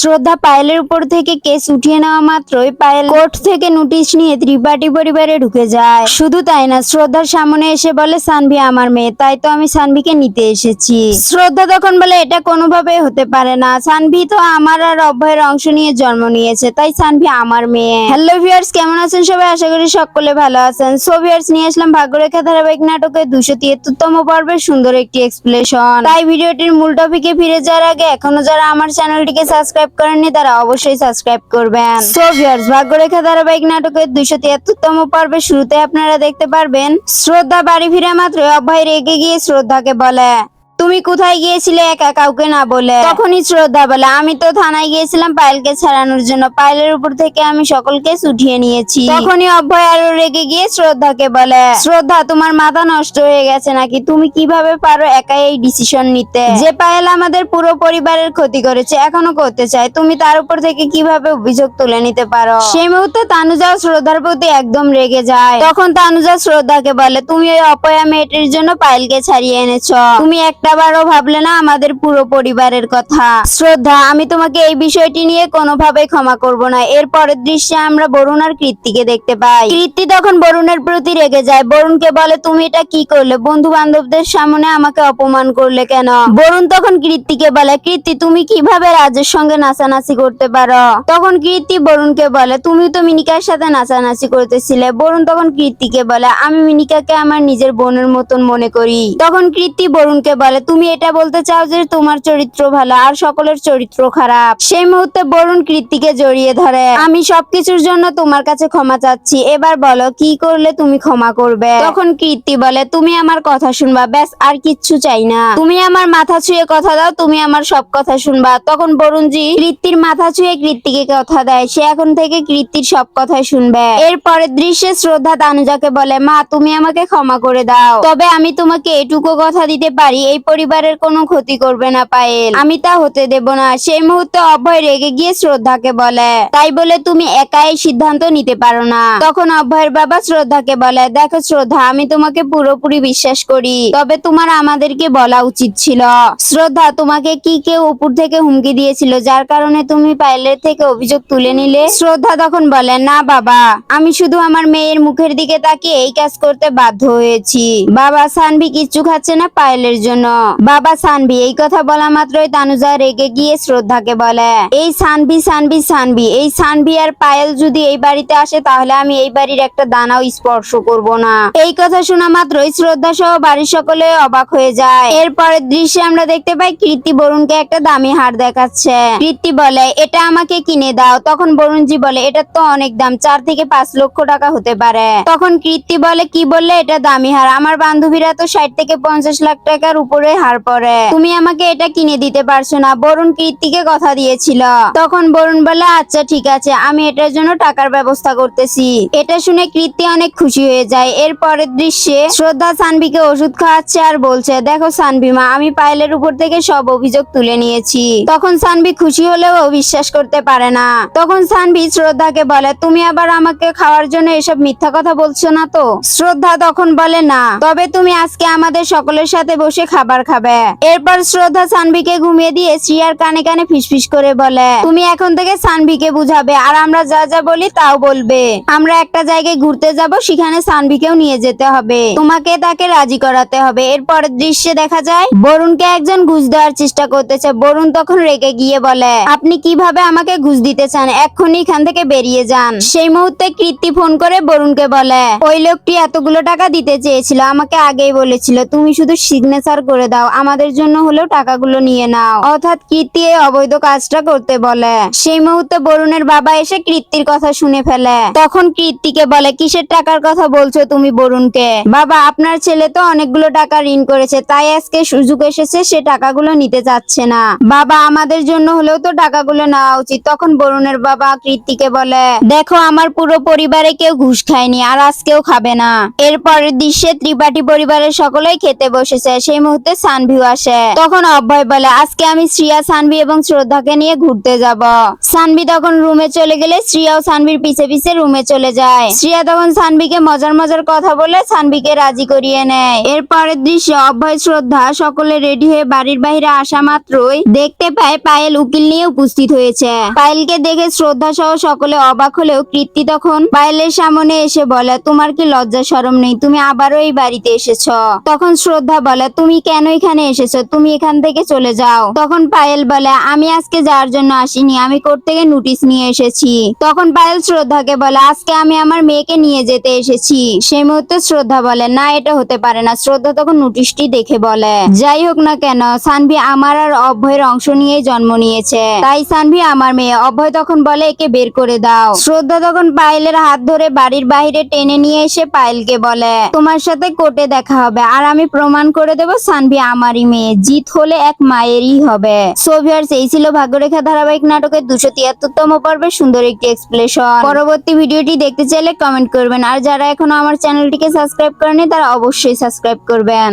শ্রদ্ধা পায়েলের উপর থেকে কেস উঠিয়ে নেওয়া মাত্রই পায়েল কোর্ট থেকে নোটিশ নিয়ে ত্রিপাঠী পরিবারে ঢুকে যায়। শুধু তাই না, শ্রদ্ধার সামনে এসে বলে, সানভি আমার মেয়ে, তাই তো আমি সানভিকে নিতে এসেছি। শ্রদ্ধা তখন বলে, এটা কোনোভাবে হতে পারে না। সানভি তো আমার আর অভয়ের অংশ নিয়ে জন্ম নিয়েছে, তাই সানভি আমার মেয়ে। হ্যালো ভিউয়ার্স কেমন আছেন সবাই? আশা করি সকলে ভালো আছেন। সো ভিউয়ার্স নিয়ে আসলাম ভাগ্যরেখা ধারাবাহিক নাটকের দুশো তিয়াত্তরতম পর্বের সুন্দর একটি এক্সপ্লেশন তাই ভিডিওটির মূল টপিকে ফিরে যাওয়ার আগে, এখনও যারা আমার চ্যানেলটিকে সাবস্ক্রাইব করেননি, তারা অবশ্যই সাবস্ক্রাইব করবেন। সো ভিউয়ার্স ভাগ্যরেখা ধারাবাহিক নাটকের 273 তম পর্বে শুরুতে আপনারা দেখতে পারবেন, শ্রদ্ধা বাড়ি ফিরে মাত্র অভয় রেগে গিয়ে শ্রদ্ধাকে বলে। তুমি কোথায় গিয়েছিলে একা কাউকে না বলে? তখনই শ্রদ্ধা বলে, আমি তো থানায় গিয়েছিলাম পায়েলকে ছাড়ানোর জন্য। পায়েলের উপর থেকে আমি সকলকে উঠিয়ে নিয়েছি। তখনই অভয় আরও রেগে গিয়ে শ্রদ্ধাকে বলে, শ্রদ্ধা, তোমার মাথা নষ্ট হয়ে গেছে নাকি? তুমি কীভাবে পারো একাই এই ডিসিশন নিতে? যে পায়েল আমাদের পুরো পরিবারের ক্ষতি করেছে, এখনও করতে চায়, তুমি তার উপর থেকে কীভাবে অভিযোগ তুলে নিতে পারো? সেই মুহূর্তে তানুজা শ্রদ্ধার প্রতি একদম রেগে যায়। তখন তানুজা শ্রদ্ধাকে বলে, তুমি ওই অপয়া মেয়েটির জন্য পায়েলকে ছাড়িয়ে এনেছো। তুমি একটাবারও ভাবলে না আমাদের পুরো পরিবারের কথা। শ্রদ্ধা, আমি তোমাকে এই বিষয়টি নিয়ে কোনোভাবে ক্ষমা করব না। এর পরের দৃশ্যে আমরা বরুণ আর কীর্তিকে দেখতে পাই। কীর্তি তখন বরুণের প্রতি রেগে যায়। বরুণকে বলে, তুমি এটা কি করলে? বন্ধু বান্ধবদের সামনে আমাকে অপমান করলে কেন? বরুণ তখন কীর্তিকে বলে, কীর্তি, তুমি কীভাবে রাজের সঙ্গে নাচানাচি করতে পারো? তখন কীর্তি বরুণকে বলে তুমি তো মিনিকার সাথে নাচানাচি করতেছিলে। বরুণ তখন কীর্তিকে বলে, আমি মিনিকাকে আমার নিজের বোনের মতন মনে করি। তখন কীর্তি বরুণকে বলে তুমি এটা বলতে চাও যে তোমার চরিত্র ভালো আর সকলের চরিত্র খারাপ? সেই মুহূর্তে বরুণ কীর্তিকে জড়িয়ে ধরে। আমি সবকিছুর জন্য তোমার কাছে ক্ষমা চাচ্ছি। এবার বলো, কি করলে তুমি ক্ষমা করবে? তখন কীর্তি বলে, তুমি আমার কথা শুনবা। ব্যাস, আর কিচ্ছু চাই না। তুমি আমার মাথা ছুঁয়ে কথা দাও, তুমি আমার সব কথা শুনবা। তখন বরুণজি কীর্তির মাথা ছুঁয়ে কীর্তিকে কথা দেয়। সে এখন থেকে কৃত্তির সব কথা শুনবে। এর পরের দৃশ্যে শ্রদ্ধা তানুজাকে বলে, মা, তুমি আমাকে ক্ষমা করে দাও। তবে আমি তোমাকে এটুকু কথা দিতে পারি। এই পরিবারের কোনো ক্ষতি করবে না পায়েল। আমি তা হতে দেব না। সেই মুহূর্তে অভয় রেগে গিয়ে শ্রদ্ধাকে বলে, তাই বলে তুমি একাই সিদ্ধান্ত নিতে পারো না। তখন অভয়ের বাবা শ্রদ্ধাকে বলে, দেখো শ্রদ্ধা, আমি তোমাকে পুরোপুরি বিশ্বাস করি, তবে তোমার আমাদেরকে বলা উচিত ছিল। শ্রদ্ধা, তোমাকে কি কেউ উপর থেকে হুমকি দিয়েছিল, যার কারণে তুমি পায়েলের থেকে অভিযোগ তুলে নিলে? শ্রদ্ধা তখন বলে, না বাবা, আমি শুধু আমার মেয়ের মুখের দিকে তাকিয়ে এই কাজ করতে বাধ্য হয়েছি। বাবা সানভি কিচ্ছু খাচ্ছে না পায়েলের জন্য। বাবা সানভি এই কথা বলা মাত্রই তানুজা রেগে গিয়ে শ্রদ্ধাকে বলে, এই সানভি সানভি সানভি এই সানভি আর পায়েল যদি এই বাড়িতে আসে তাহলে আমি এই বাড়ির একটা দানাও স্পর্শ করব না। এই কথা শোনা মাত্রই শ্রদ্ধা সহ বাড়ির সকলে অবাক হয়ে যায়। এরপরের দৃশ্যে আমরা দেখতে পাই কীর্তি বরুণকে একটা দামি হার দেখাচ্ছে। কীর্তি বলে, এটা আমাকে কিনে দাও। তখন বরুণজি বলে, এটা তো অনেক দাম, চার থেকে পাঁচ লক্ষ টাকা হতে পারে। তখন কীর্তি বলে, কি বললে? এটা দামি হার। আমার বান্ধবীরা তো ষাট থেকে পঞ্চাশ লাখ টাকার উপরে হার পরে তুমি আমাকে এটা কিনে দিতে পারছ না, বরুণ কীর্তিকে কথা দিয়েছিল। তখন বরুণ বলে আচ্ছা ঠিক আছে, আমি এটার জন্য টাকার ব্যবস্থা করতেছি। এটা শুনে কীর্তি অনেক খুশি হয়ে যায়। এর পরের দৃশ্যে শ্রদ্ধা সানভিকে ওষুধ খাওয়াচ্ছে আর বলছে, দেখো সানভি মা, আমি পায়েলের উপর থেকে সব অভিযোগ তুলে নিয়েছি। তখন সানভি খুশি হলেও বিশ্বাস করতে পারে না। তখন সানভি শ্রদ্ধাকে বলে, তুমি আবার আমাকে খাওয়ার জন্য এসব মিথ্যা কথা বলছো না তো? শ্রদ্ধা তখন বলে, না, তবে তুমি আজকে আমাদের সকলের সাথে বসে খাবার খাবে। এরপর শ্রদ্ধা সানভিকে ঘুমিয়ে দিয়ে শ্রিয়ার কানে কানে ফিসফিস করে বলে, তুমি এখন থেকে সানভিকে বুঝাবে আর আমরা যা যা বলি তাও বলবে। আমরা একটা জায়গায় ঘুরতে যাব, সেখানে সানভিকেও নিয়ে যেতে হবে। তোমাকে তাকে রাজি করাতে হবে। এরপর দৃশ্যে দেখা যায়, বরুণকে একজন ঘুষ দেওয়ার চেষ্টা করতেছে। বরুণ তখন রেগে গিয়ে বলে, আপনি কীভাবে আমাকে ঘুষ দিতে চান? এক্ষুনি এখান থেকে বেরিয়ে যান। সেই মুহূর্তে কীর্তি ফোন করে বরুণকে বলে, ওই লোকটি এতগুলো টাকা দিতে চেয়েছিল, আমাকে আগেই বলেছিল। তুমি শুধু সিগনেচার করে দাও। আমাদের জন্য হলেও টাকাগুলো নিয়ে নাও। অর্থাৎ কীর্তি এই অবৈধ কাজটা করতে বলে। সেই মুহূর্তে বরুণের বাবা এসে কীর্তির কথা শুনে ফেলে। তখন কীর্তিকে বলে, কিসের টাকার কথা বলছো তুমি বরুণকে? বাবা, আপনার ছেলে তো অনেকগুলো টাকা ঋণ করেছে, তাই আজকে সুযোগ এসেছে, সে টাকাগুলো নিতে চাচ্ছে না। বাবা, আমাদের জন্য হলেও তো টাকাগুলো নেওয়া উচিত। তখন বরুণের বাবা কীর্তিকে বলে, দেখো, আমার পুরো পরিবারে কেউ ঘুষ খায়নি, আর আজকেও খাবে না। এরপরের দৃশ্যে ত্রিপাঠী পরিবারের সকলেই খেতে বসেছে। সেই মুহূর্তে মুহূর্তে সানভিও আসে। তখন অভয় বলে, আজকে আমি শ্রিয়া, সানভি এবং শ্রদ্ধাকে নিয়ে ঘুরতে যাব। সানভি তখন রুমে চলে গেলে শ্রিয়াও সানভির পিছে পিছে রুমে চলে যায়। শ্রিয়া তখন সানভিকে মজার মজার কথা বলে সানভিকে রাজি করিয়ে নেয়। এর পরের দৃশ্যে, অভয়, শ্রদ্ধা সকলে রেডি হয়ে বাড়ির বাইরে আসা মাত্রই দেখতে পায় পায়েল উকিল নিয়ে উপস্থিত হয়েছে। পায়েলকে দেখে শ্রদ্ধা সহ সকলে অবাক হলেও কীর্তি তখন পায়েলের সামনে এসে বলে, তোমার কি লজ্জা শরম নেই? তুমি আবারও এই বাড়িতে এসেছ। তখন শ্রদ্ধা বলে, তুমি কেন এখানে এসেছ? তুমি এখান থেকে চলে যাও। তখন পায়েল বলে, আমি আজকে যাওয়ার জন্য আসিনি, আমি কোর্ট থেকে নোটিশ নিয়ে এসেছি। তখন পায়েল শ্রদ্ধাকে বলে, আজকে আমি আমার মেয়েকে নিয়ে যেতে এসেছি। সেই মুহূর্তে শ্রদ্ধা বলে, না, এটা হতে পারে না। শ্রদ্ধা তখন নোটিশটি দেখে বলে, যাই হোক না কেন, সানভি আমার আর অভয়ের অংশ নিয়েই জন্ম নিয়েছে। তাই সানভি আমার মেয়ে। অভয় তখন বলে, একে বের করে দাও। শ্রদ্ধা তখন পায়েলের হাত ধরে বাড়ির বাইরে টেনে নিয়ে এসে পায়েলকে বলে, তোমার সাথে কোর্টে দেখা হবে, আর আমি প্রমাণ করে দেব সানভি আমারই মেয়ে। জিত হলে এক মায়েরই হবে। সোভিয়ার্স এই ছিল ভাগ্যরেখা ধারাবাহিক নাটকের দুশো তিয়াত্তরতম পর্বের সুন্দর একটি এক্সপ্লেশন পরবর্তী ভিডিওটি দেখতে চাইলে কমেন্ট করবেন। আর যারা এখনও আমার চ্যানেলটিকে সাবস্ক্রাইব করেনি তারা অবশ্যই সাবস্ক্রাইব করবেন।